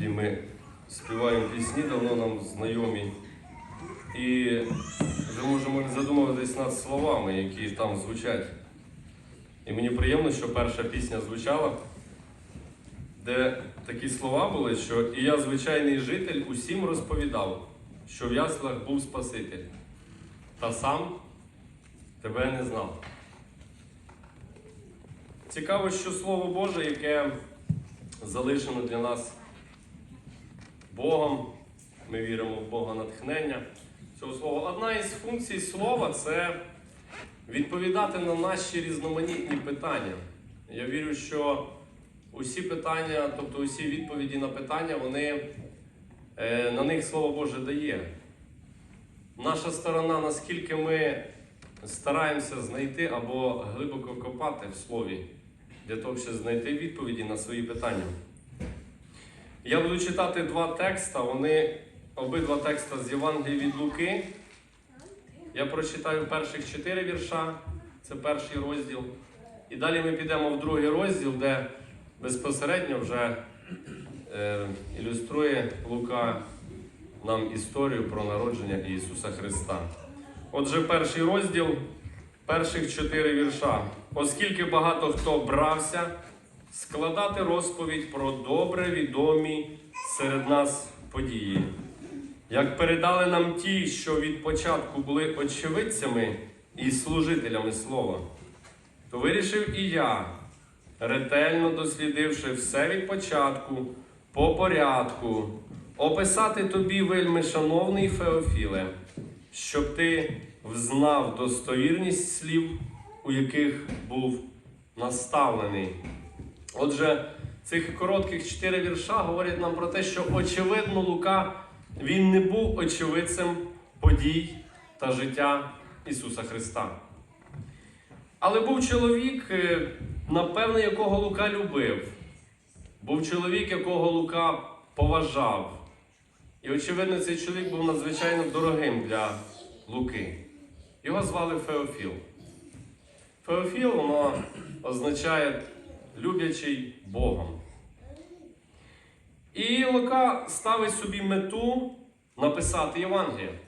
Іноді ми співаємо пісні, давно нам знайомі. І вже можемо задумуватись над словами, які там звучать. І мені приємно, що перша пісня звучала, де такі слова були, що і я, звичайний житель, усім розповідав, що в яслах був Спаситель, та сам тебе не знав. Цікаво, що Слово Боже, яке залишено для нас Богом, ми віримо в Бога натхнення цього слова. Одна із функцій слова це відповідати на наші різноманітні питання. Я вірю, що усі питання, тобто усі відповіді на питання, вони, е, на них Слово Боже дає. Наша сторона, наскільки ми стараємося знайти або глибоко копати в слові, для того, щоб знайти відповіді на свої питання. Я буду читати два текста. Вони обидва текста з Євангелії від Луки. Я прочитаю перших чотири вірша, це перший розділ. І далі ми підемо в другий розділ, де безпосередньо вже е, ілюструє Лука нам історію про народження Ісуса Христа. Отже, перший розділ, перших чотири вірша. Оскільки багато хто брався складати розповідь про добре відомі серед нас події. Як передали нам ті, що від початку були очевидцями і служителями слова, то вирішив і я, ретельно дослідивши все від початку, по порядку, описати тобі, вельми шановний Феофіле, щоб ти взнав достовірність слів, у яких був наставлений. Отже, цих коротких чотири вірша говорять нам про те, що очевидно Лука він не був очевидцем подій та життя Ісуса Христа. Але був чоловік, е, напевне, якого Лука любив. Був чоловік, якого Лука поважав. І, очевидно, цей чоловік був надзвичайно дорогим для Луки. Його звали Феофіл. Феофіл воно означає люблячий Богом. І Лука ставить собі мету написати Євангеліє.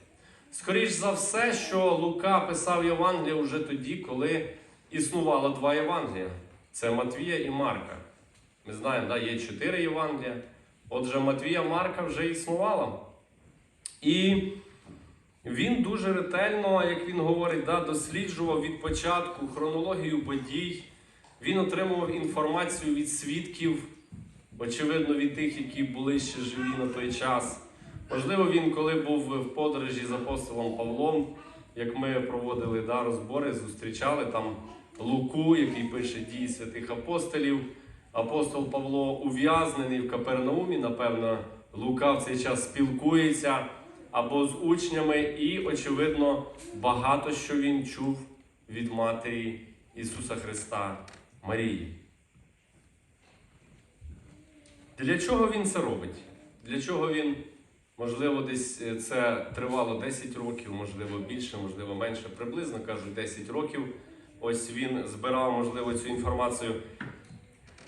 Скоріш за все, що Лука писав Євангеліє вже тоді, коли існувало два Євангелія. Це Матвія і Марка. Ми знаємо, да, є чотири Євангелія. Отже, Матвія Марка вже існувала. І він дуже ретельно, як він говорить, да, досліджував від початку хронологію подій. Він отримував інформацію від свідків, очевидно, від тих, які були ще живі на той час. Можливо, він, коли був в подорожі з апостолом Павлом, як ми проводили да, розбори, зустрічали там Луку, який пише дії святих апостолів. Апостол Павло ув'язнений в Капернаумі, напевно, Лука в цей час спілкується або з учнями, і, очевидно, багато що він чув від Матері Ісуса Христа Марії. Для чого він це робить? Для чого він, можливо, десь е, це тривало 10 років, можливо, більше, можливо, менше, приблизно кажуть 10 років. Ось він збирав, можливо, цю інформацію.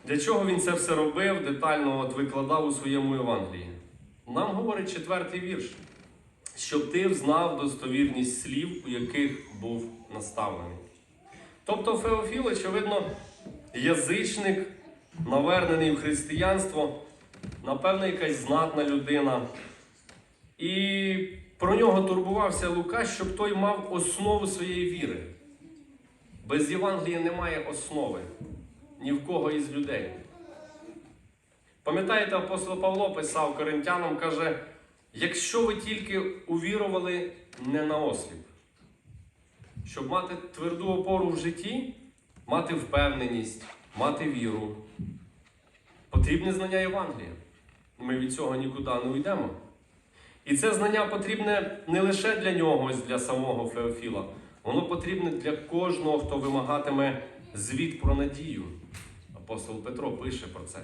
Для чого він це все робив, детально от викладав у своєму Євангелії? Нам говорить четвертий вірш, щоб ти взнав достовірність слів, у яких був наставлений. Тобто Феофіл, очевидно, язичник, навернений в християнство, напевно, якась знатна людина. І про нього турбувався Лука, щоб той мав основу своєї віри. Без Євангелія немає основи ні в кого із людей. Пам'ятаєте, апостол Павло писав коринтянам, каже, якщо ви тільки увірували не на осліп, щоб мати тверду опору в житті, мати впевненість, мати віру, потрібне знання Євангелія. Ми від цього нікуди не уйдемо. І це знання потрібне не лише для нього, для самого Феофіла, воно потрібне для кожного, хто вимагатиме звіт про надію. Апостол Петро пише про це.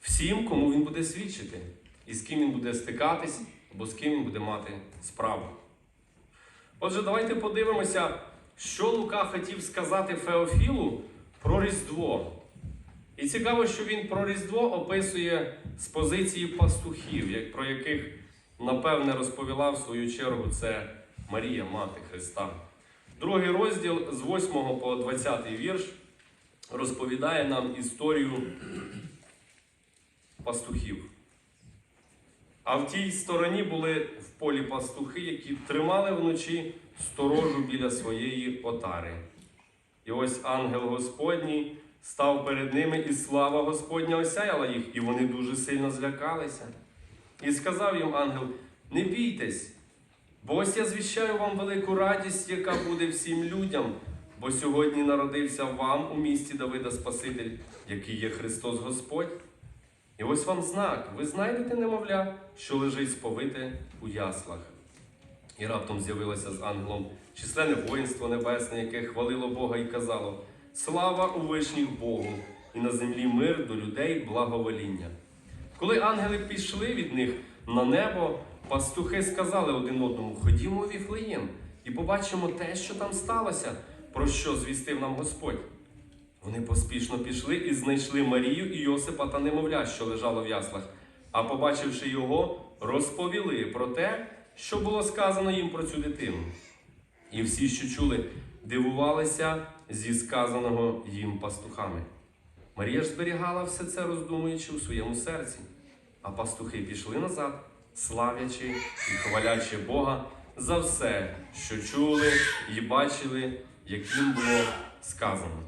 Всім, кому він буде свідчити, і з ким він буде стикатись, або з ким він буде мати справу. Отже, давайте подивимося, що Лука хотів сказати Феофілу про Різдво. І цікаво, що він про Різдво описує з позиції пастухів, як, про яких, напевне, розповіла в свою чергу це Марія, Мати Христа. Другий розділ з 8 по 20 вірш розповідає нам історію пастухів. А в тій стороні були в полі пастухи, які тримали вночі сторожу біля своєї отари. І ось ангел Господній став перед ними, і слава Господня осяяла їх, і вони дуже сильно злякалися. І сказав їм ангел: Не бійтесь, бо ось я звіщаю вам велику радість, яка буде всім людям, бо сьогодні народився вам у місті Давида Спаситель, який є Христос Господь. І ось вам знак: ви знайдете немовля, що лежить сповите у яслах. І раптом з'явилося з ангелом численне воїнство небесне, яке хвалило Бога і казало: Слава у вишніх Богу, і на землі мир до людей благовоління. Коли ангели пішли від них на небо, пастухи сказали один одному: Ходімо у Віфлеєм і побачимо те, що там сталося, про що звістив нам Господь. Вони поспішно пішли і знайшли Марію і Йосипа та немовля, що лежало в яслах, а побачивши його, розповіли про те, що було сказано їм про цю дитину. І всі, що чули, дивувалися зі сказаного їм пастухами. Марія ж зберігала все це, роздумуючи у своєму серці. А пастухи пішли назад, славячи і хвалячи Бога за все, що чули і бачили, яким було сказано.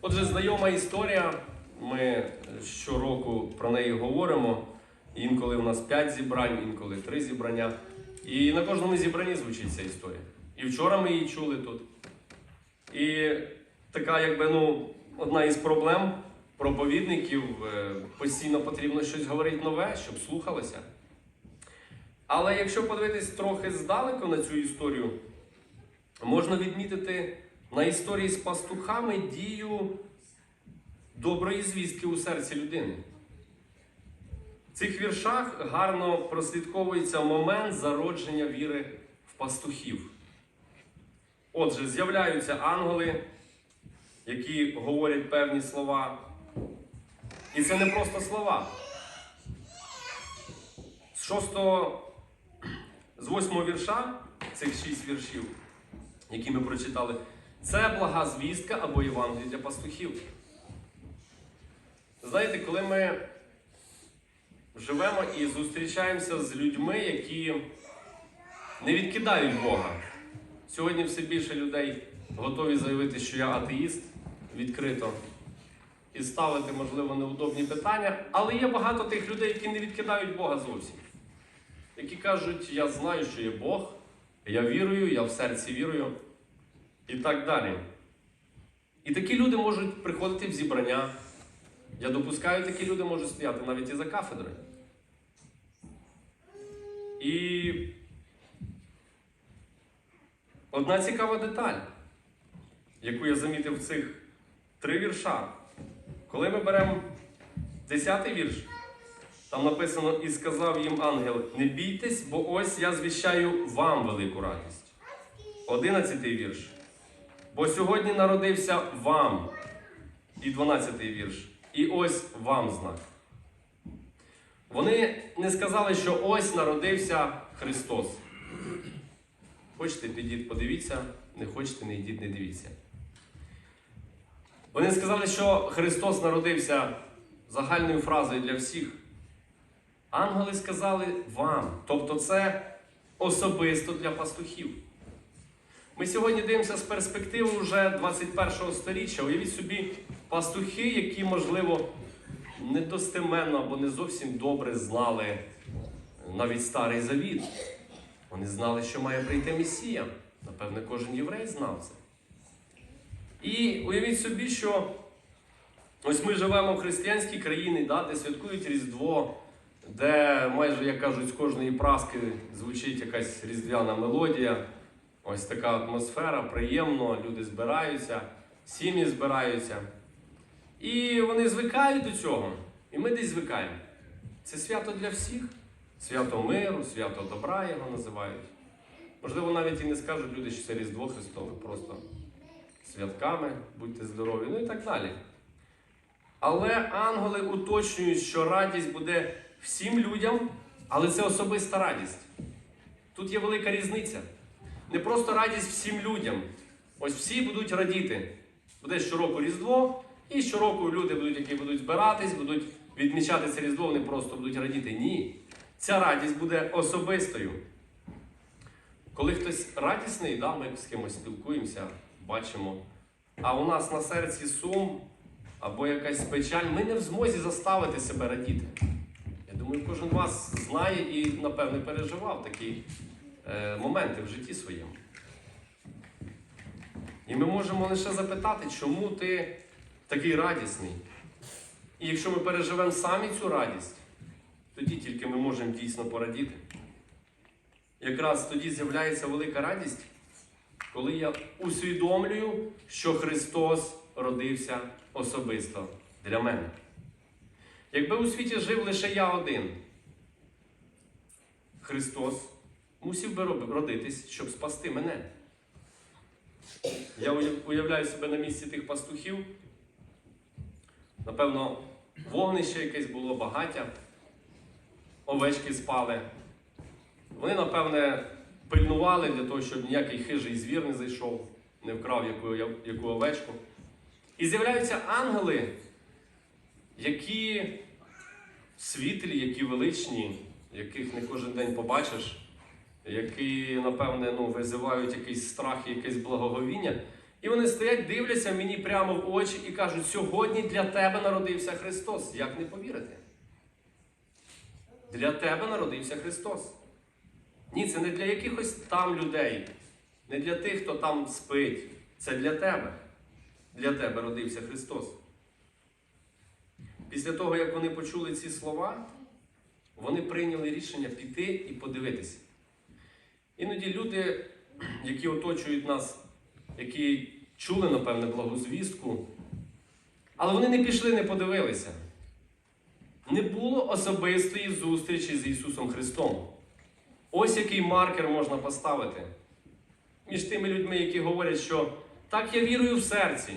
Отже, знайома історія. Ми щороку про неї говоримо. Інколи в нас 5 зібрань, інколи 3 зібрання. І на кожному зібранні звучить ця історія. І вчора ми її чули тут. І така, якби, ну, одна із проблем проповідників е, постійно потрібно щось говорити нове, щоб слухалося. Але якщо подивитись трохи здалеку на цю історію, можна відмітити на історії з пастухами дію доброї звістки у серці людини. В цих віршах гарно прослідковується момент зародження віри в пастухів. Отже, з'являються ангели, які говорять певні слова. І це не просто слова. З 6, з 8 вірша, цих 6 віршів, які ми прочитали, це блага звістка або Євангелія для пастухів. Знаєте, коли ми живемо і зустрічаємося з людьми, які не відкидають Бога. Сьогодні все більше людей готові заявити, що я атеїст відкрито і ставити, можливо, неудобні питання, але є багато тих людей, які не відкидають Бога зовсім. Які кажуть, я знаю, що є Бог, я вірую, я в серці вірую і так далі. І такі люди можуть приходити в зібрання. Я допускаю, такі люди можуть стояти навіть і за кафедрою. І одна цікава деталь, яку я замітив в цих три вірша. Коли ми беремо 10 вірш, там написано: І сказав їм ангел: Не бійтесь, бо ось я звіщаю вам велику радість. 11 вірш. Бо сьогодні народився вам. І 12 вірш. І ось вам знак. Вони не сказали, що ось народився Христос. Хочете, підіть, подивіться, не хочете, не йдіть, не дивіться. Вони сказали, що Христос народився загальною фразою для всіх. Ангели сказали вам. Тобто це особисто для пастухів. Ми сьогодні дивимося з перспективи вже 21 го століття. Уявіть собі пастухи, які, можливо, недостеменно або не зовсім добре знали навіть старий завіт. Вони знали, що має прийти Месія. Напевне, кожен єврей знав це. І уявіть собі, що ось ми живемо в християнській країні, да, де святкують Різдво, де майже, як кажуть, з кожної праски звучить якась різдвяна мелодія. Ось така атмосфера, приємно, люди збираються, сім'ї збираються. І вони звикають до цього. І ми десь звикаємо. Це свято для всіх. Свято миру, свято добра його називають. Можливо, навіть і не скажуть люди, що це Різдво Христове, просто святками, будьте здорові, ну і так далі. Але ангели уточнюють, що радість буде всім людям, але це особиста радість. Тут є велика різниця. Не просто радість всім людям. Ось всі будуть радіти. Буде щороку Різдво, і щороку люди будуть, які будуть збиратись, будуть відмічати це Різдво, вони просто будуть радіти. Ні. Ця радість буде особистою. Коли хтось радісний, да, ми з кимось спілкуємося, бачимо, а у нас на серці сум або якась печаль, ми не в змозі заставити себе радіти. Я думаю, кожен вас знає і, напевне, переживав такі е, моменти в житті своєму. І ми можемо лише запитати, чому ти такий радісний. І якщо ми переживемо самі цю радість, тоді тільки ми можемо дійсно порадіти. Якраз тоді з'являється велика радість, коли я усвідомлюю, що Христос родився особисто для мене. Якби у світі жив лише я один, Христос мусив би родитись, щоб спасти мене. Я уявляю себе на місці тих пастухів. Напевно, вогнище якесь було багаття, овечки спали. Вони, напевне, пильнували для того, щоб ніякий хижий звір не зайшов, не вкрав яку, яку овечку. І з'являються ангели, які світлі, які величні, яких не кожен день побачиш, які, напевне, ну, визивають якийсь страх і якесь благоговіння. І вони стоять, дивляться мені прямо в очі і кажуть, сьогодні для тебе народився Христос. Як не повірити? Для тебе народився Христос. Ні, це не для якихось там людей, не для тих, хто там спить. Це для тебе. Для тебе родився Христос. Після того, як вони почули ці слова, вони прийняли рішення піти і подивитися. Іноді люди, які оточують нас, які чули, напевне, благозвістку, але вони не пішли, не подивилися. Не було особистої зустрічі з Ісусом Христом. Ось який маркер можна поставити між тими людьми, які говорять, що так я вірую в серці,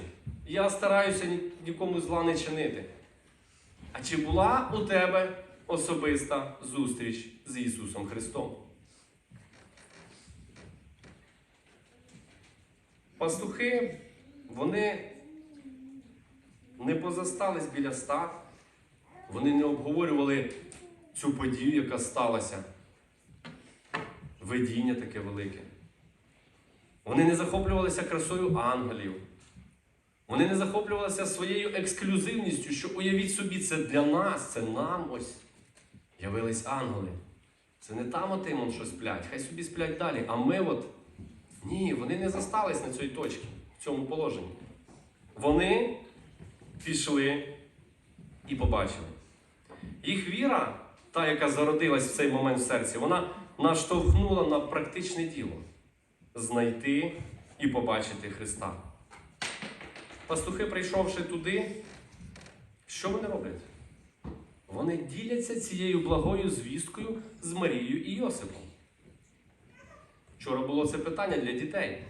я стараюся нікому зла не чинити. А чи була у тебе особиста зустріч з Ісусом Христом? Пастухи, вони не позастались біля стад, вони не обговорювали цю подію, яка сталася. Видіння таке велике. Вони не захоплювалися красою ангелів. Вони не захоплювалися своєю ексклюзивністю, що уявіть собі, це для нас, це нам ось явились ангели. Це не там отим он що сплять, хай собі сплять далі. А ми от ні, вони не застались на цій точці, в цьому положенні. Вони пішли і побачили. Їх віра, та, яка зародилась в цей момент в серці, вона наштовхнула на практичне діло знайти і побачити Христа. Пастухи, прийшовши туди, що вони роблять? Вони діляться цією благою звісткою з Марією і Йосипом. Вчора було це питання для дітей.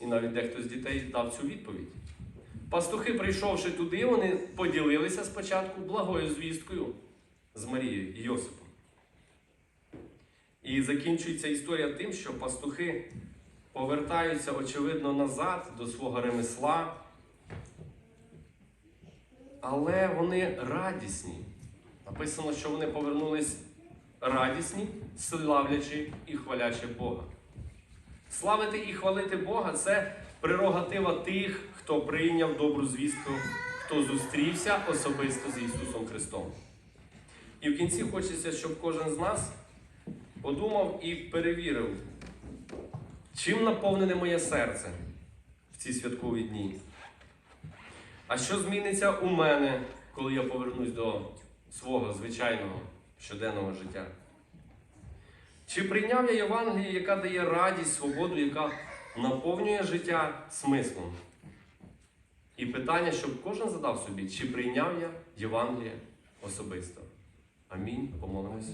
І навіть дехто з дітей дав цю відповідь. Пастухи, прийшовши туди, вони поділилися спочатку благою звісткою з Марією і Йосипом. І закінчується історія тим, що пастухи повертаються, очевидно, назад до свого ремесла, але вони радісні. Написано, що вони повернулись радісні, славлячи і хвалячи Бога. Славити і хвалити Бога це прерогатива тих, хто прийняв добру звістку, хто зустрівся особисто з Ісусом Христом. І в кінці хочеться, щоб кожен з нас подумав і перевірив, чим наповнене моє серце в ці святкові дні. А що зміниться у мене, коли я повернусь до свого звичайного щоденного життя? Чи прийняв я Євангеліє, яка дає радість, свободу, яка наповнює життя смислом? І питання, щоб кожен задав собі, чи прийняв я Євангеліє особисто? Амінь. Помолимося.